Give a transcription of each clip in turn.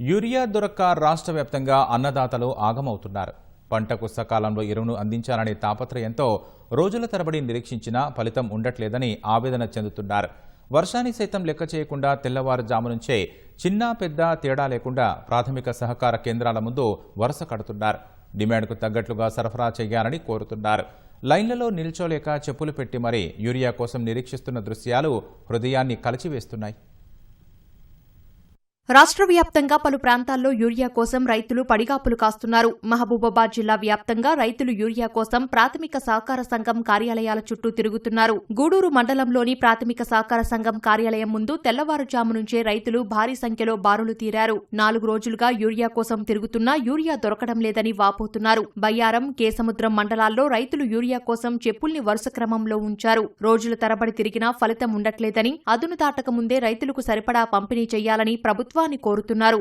Urea దొరక్క రాష్ట్ర వ్యాప్తంగా అన్నదాతలు ఆగమవుతున్నారు. పంటకు సకాలంలో ఎరువును అందించాలనే తాపత్రయంతో రోజుల తరబడి నిరీక్షించినా ఫలితం ఉండట్లేదని ఆవేదన చెందుతున్నారు. వర్షాన్ని సైతం లెక్క చేయకుండా తెల్లవారుజాము నుంచే చిన్న పెద్ద తేడా లేకుండా ప్రాథమిక సహకార కేంద్రాల ముందు వరుస కడుతున్నారు. డిమాండ్కు తగ్గట్లుగా సరఫరా చేయాలని కోరుతున్నారు. లైన్లలో నిల్చోలేక చెప్పులు పెట్టి మరీ యూరియా కోసం నిరీక్షిస్తున్న దృశ్యాలు హృదయాన్ని కలిచివేస్తున్నాయి. రాష్ట్ర వ్యాప్తంగా పలు ప్రాంతాల్లో యూరియా కోసం రైతులు పడిగాపులు కాస్తున్నారు. మహబూబాబాద్ జిల్లా వ్యాప్తంగా రైతులు యూరియా కోసం ప్రాథమిక సహకార సంఘం కార్యాలయాల చుట్టూ తిరుగుతున్నారు. గూడూరు మండలంలోని ప్రాథమిక సహకార సంఘం కార్యాలయం ముందు తెల్లవారుజాము నుంచే రైతులు భారీ సంఖ్యలో బారులు తీరారు. నాలుగు రోజులుగా యూరియా కోసం తిరుగుతున్నా యూరియా దొరకడం లేదని వాపోతున్నారు. బయ్యారం కేసముద్రం మండలాల్లో రైతులు యూరియా కోసం చెప్పుల్ని వరుస క్రమంలో ఉంచారు. రోజుల తరబడి తిరిగినా ఫలితం ఉండట్లేదని అదును దాటక ముందే రైతులకు సరిపడా పంపిణీ చేయాలని ప్రభుత్వం ప్రభుత్వాన్ని కోరుతున్నారు.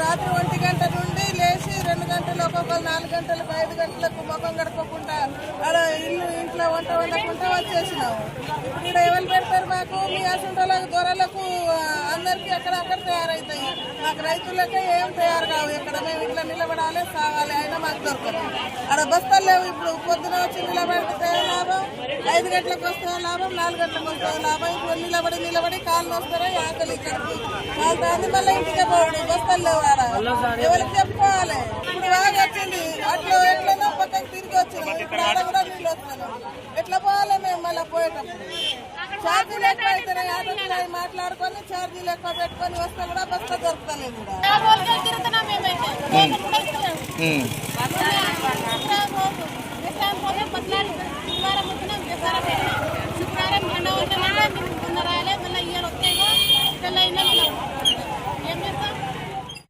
రాత్రి ఒంటి గంట నుండి లేచి రెండు గంటలు ఒక్కొక్కరు నాలుగు గంటలకు ఐదు గంటలకు ముఖం గడపకుండా అలా ఇల్లు ఇంట్లో వంట వండకుండా వచ్చేసినాము. ఇప్పుడు ఇక్కడ ఎవరు పెడతారు మాకు? మీ అసంటోళ్ళకు దొరలకు అందరికి అక్కడ అక్కడ తయారవుతాయి మాకు రైతులకే ఏం తయారు కావు. ఇక్కడ మేము ఇట్లా నిలబడాలి సావాలి అయినా మాకు దొరకదు. అక్కడ బస్తాలు లేవు ఇప్పుడు. పొద్దున వచ్చి నిలబడితే లాభం ఐదు గంటలకు వస్తే లాభం నాలుగు గంటలకు వస్తే లాభం. ఇప్పుడు నిలబడి నిలబడి కాళ్ళు వస్తారా ఆకలి ఇక్కడికి? కాళ్ళు రాని మళ్ళీ ఇంటికి పోవడం బస్తాలు లేవు ఆడ ఎవరికి చెప్పుకోవాలి? ఇప్పుడు బాగా వచ్చింది అట్లా ఎట్లనో పక్కకు తిరిగి వచ్చినాం ఇప్పుడు ఆడ కూడా నీళ్ళు వస్తున్నాం ఎట్లా పోవాలి మేము మళ్ళీ పోయేటప్పుడు? ఛార్జీలు ఎక్కువ అవుతున్నాయి ఆటోలు అవి మాట్లాడుకొని ఛార్జీలు ఎక్కువ పెట్టుకొని వస్తే కూడా బస్తా దొరుకుతలేదు కూడా. శుక్రవారం ఎండ ఉంటే మళ్ళీ ఇయ్యాలి వస్తాయో తెల్లైనా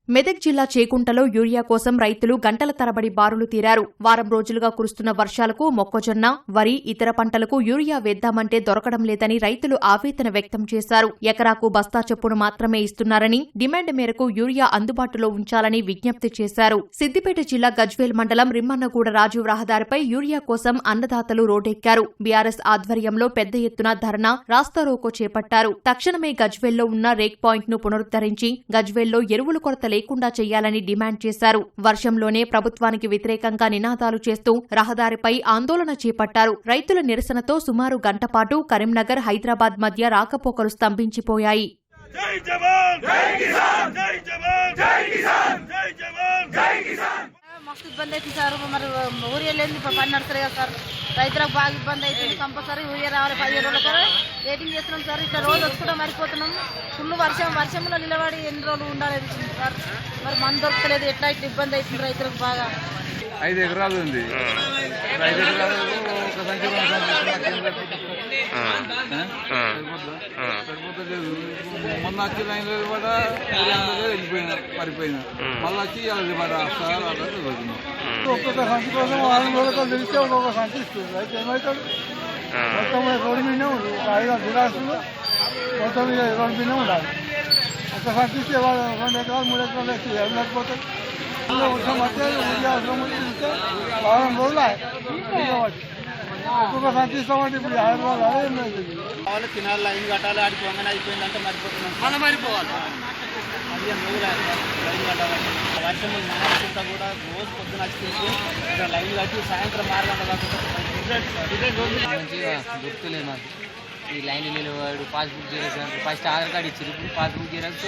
మెదక్ జిల్లా చేకుంటలో యూరియా కోసం రైతులు గంటల తరబడి బారులు తీరారు. వారం రోజులుగా కురుస్తున్న వర్షాలకు మొక్కజొన్న వరి ఇతర పంటలకు యూరియా వేద్దామంటే దొరకడం లేదని రైతులు ఆవేదన వ్యక్తం చేశారు. ఎకరాకు బస్తా చొప్పును మాత్రమే ఇస్తున్నారని డిమాండ్ మేరకు యూరియా అందుబాటులో ఉంచాలని విజ్ఞప్తి చేశారు. సిద్దిపేట జిల్లా గజ్వేల్ మండలం రిమ్మన్నగూడ రాజు రహదారిపై యూరియా కోసం అన్నదాతలు రోడ్డెక్కారు. బీఆర్ఎస్ ఆధ్వర్యంలో పెద్ద ఎత్తున ధర్నా రాస్తారోకో చేపట్టారు. తక్షణమే గజ్వేల్లో ఉన్న రేక్ పాయింట్ను పునరుద్దరించి గజ్వేల్లో ఎరువులు కొరత లేకుండా చేయాలని డిమాండ్ చేశారు. వర్షంలోనే ప్రభుత్వానికి వ్యతిరేకంగా నినాదాలు చేస్తూ రహదారిపై ఆందోళన చేపట్టారు. రైతుల నిరసనతో సుమారు గంటపాటు కరీంనగర్ హైదరాబాద్ మధ్య రాకపోకలు స్తంభించిపోయాయి. జై జవాన్! జై కిసాన్! జై జవాన్! జై కిసాన్! జై జవాన్! జై కిసాన్! ఇబ్బంది అవుతుంది సార్. మరి ఊరి వెళ్ళింది ఇప్పుడు పని నడుస్తుంది కదా సార్. రైతులకు బాగా ఇబ్బంది అవుతుంది కంపల్సరీ ఊరియా రావాలి పదిహేను రోజుల కూడా వెయిటింగ్ చేస్తున్నాం సార్. ఇట్లా రోజు వచ్చుకుంటాం మరిపోతున్నాం. ఫుల్ వర్షం వర్షంలో నిలబడి ఎన్ని రోజులు ఉండాలి సార్? మరి మన దొరకలేదు. ఎట్లా ఇట్లా ఇబ్బంది అవుతుంది రైతులకు బాగా? ఐదు ఎకరాలు ఉంది. ఐదు ఎకరాలు మొన్న వచ్చి లైన్లో కూడా వెళ్ళిపోయినా పడిపోయినా మళ్ళీ వచ్చి అది పడ సార్ అలా చదువుతున్నాం ఒక్కొక్క సంచి కోసం వారం రోజులతో తెలిస్తే ఒక్కొక్క సంచి ఇస్తుంది అయితే ఏమవుతాడు మొత్తం రోడ్డు మీదనే ఐదు ఆరు జిరాసులు మొత్తం మీద రోడ్డు మీదనే ఉండాలి ఒక సంచి ఇస్తే వాళ్ళు రెండు ఎకరాలు మూడు ఎకరాలు వేస్తే ఏం లేకపోతే వర్షం వస్తే ఊరికే అవసరం వచ్చి వారం రోజులు ఒక్కొక్క ఇప్పుడు యాభై తినాలి లైన్ కట్టాలి ఆడికి వంగన అయిపోయిందంటే మరిపోతున్నాం మనం మరిపోవాలి పదిహేను రోజులు లైన్ కట్టాలంటే వర్షం నానకుండా కూడా రోజు పొద్దున వచ్చి ఇక్కడ లైన్ కట్టి సాయంత్రం ఆరు గంటల దాకా ఈ లైన్ నిలబడు passbook xerox first Aadhaar card ఇచ్చారు ఇప్పుడు పాస్బుక్ జీరక్స్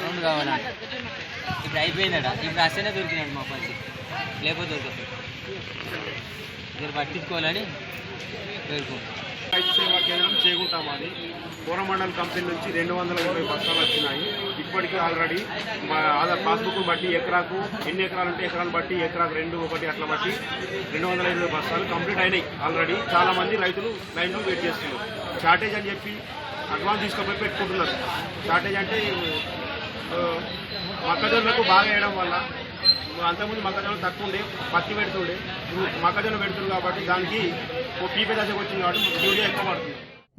రెండు కావాలంట ఇప్పుడు అయిపోయిందట ఇప్పుడు అసలే దొరికినాడు మా పని లేకపోతే దొరకదు మీరు పట్టించుకోవాలని రైతు సేవా కేంద్రం చేకుంటామని కోరమండల్ కంపెనీ నుంచి రెండు వందల ఇరవై బస్తాలు వచ్చినాయి. ఇప్పటికీ ఆల్రెడీ మా ఆధార్ పాస్బుక్ బట్టి ఎకరాకు ఎన్ని ఎకరాలు ఉంటే ఎకరాలు బట్టి ఎకరాకు రెండు ఒకటి అట్లా బట్టి రెండు వందల ఇరవై బస్తాలు కంప్లీట్ అయినాయి ఆల్రెడీ. చాలామంది రైతులు లైన్లో వెయిట్ చేస్తున్నారు. షార్టేజ్ అని చెప్పి అడ్వాన్స్ తీసుకుపోయి పెట్టుకుంటున్నారు. షార్టేజ్ అంటే మొక్కజొన్నకు బాగా వేయడం వల్ల అంతకుముందు మొక్కజొన్న తక్కువ ఉండే పత్తి పెడుతుండే. మొక్కజొన్న పెడుతుంది కాబట్టి దానికి ఓ దశకు వచ్చింది కాబట్టి యూరియా ఎక్కువ పడుతుంది.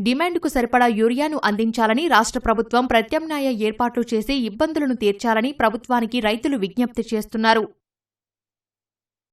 డిమాండ్కు సరిపడా యూరియాను అందించాలని రాష్ట్ర ప్రభుత్వం ప్రత్యామ్నాయ ఏర్పాట్లు చేసి ఇబ్బందులను తీర్చాలని ప్రభుత్వానికి రైతులు విజ్ఞప్తి చేస్తున్నారు.